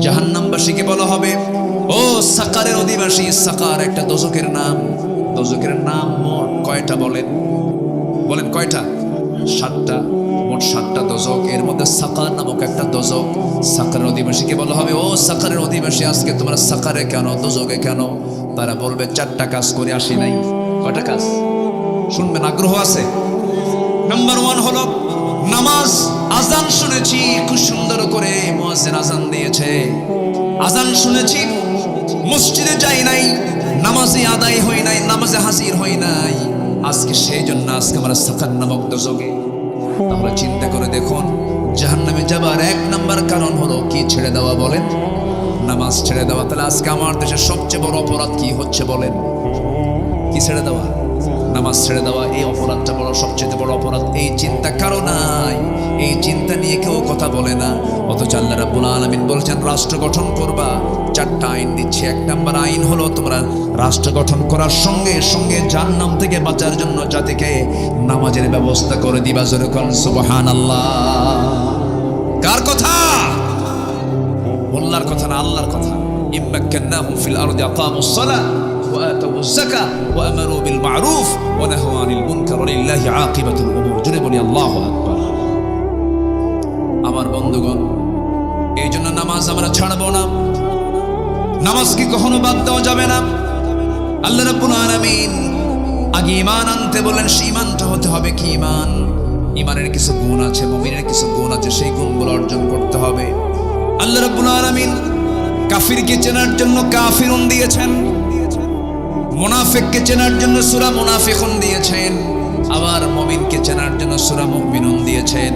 জাহান্নামবাসীকে বলা হবে, ও সাকারের অধিবাসী, সাকার একটা দোজকের নাম দোজকের নাম মোট কয়টা বলেন? বলেন কয়টা? সাতটা, মোট সাতটা দোজক এর মধ্যে সাকার নামক একটা দোজক সাকারের অধিবাসীকে বলা হবে। ও সাকারের অধিবাসী, আজকে তোমরা সাকারে কেন দোজকে কেন? তারা বলবে, চারটা কাজ করে আসি নাই। কয়টা কাজ? শুনবেন, আগ্রহ আছে? নাম্বার ওয়ান হলো আজান শুনেছি, খুব সুন্দর করে মুয়াজ্জিন আজান দিয়েছে। আজান শুনেছি, মসজিদে যাই নাই, নামাজে আদায় হই নাই, নামাজে হাজির হই নাই। আজকে সেই জন্য আজকে আমরা সাকার নামক দোজগে তাহলে চিন্তা করে দেখুন, জাহান্নামে যাবার এক নাম্বার কারণ হলো কি ছেড়ে দেওয়া বলেন? নামাজ ছেড়ে দেওয়া। তাহলে আজকে আমার দেশের সবচেয়ে বড় অপরাধ কি হচ্ছে বলেন? কি ছেড়ে দেওয়া? নামাজ ছেড়ে দেওয়া, এই অপরাধটা বড়, সবচেয়ে বড় অপরাধ, এই চিন্তা কারও নাই। এই চিন্তা নিয়ে কেউ কথা বলে না। অথচ আল্লাহ রাব্বুল আলামিন বলছেন, রাষ্ট্র গঠন করবা। চারটা আইন দিচ্ছে, এক নাম্বার আইন হলো তোমরা রাষ্ট্র গঠন করার সঙ্গে সঙ্গে জাহান্নাম থেকে বাঁচার জন্য জাতিকে নামাজের ব্যবস্থা করে দিবা জোরে কোন সুবহানাল্লাহ। কার কথা? মোল্লার কথা না, আল্লাহর কথা। ইম্মাক্কান্নাহুম ফিল আরদি আকামুস সালাহ ওয়া আতাউজ যাকাহ ওয়া আমারু বিল মা'রুফ ওয়া নাহাউ আনিল মুনকার ওয়া লিল্লাহি আমার বন্ধুগণ, এই জন্য নামাজ আমরা ছাড়বো না। নামাজ কি কখনো বাদ দেওয়া যাবে না? আল্লাহ রাব্বুল আগে ইমান আনতে বললেন, সেই ঈমানটা হতে হবে কি ইমান ইমানের কিছু গুণ আছে, মুমিনের কিছু গুণ আছে, সেই গুণগুলো অর্জন করতে হবে। আল্লাহ রাব্বুল আলামিন কাফিরকে চেনার জন্য কাফিরুন দিয়েছেন। মুনাফিককে চেনার জন্য সূরা মুনাফিকুন দিয়েছেন। আবার মুমিনকে চেনার জন্য সূরা মুমিনুন দিয়েছেন।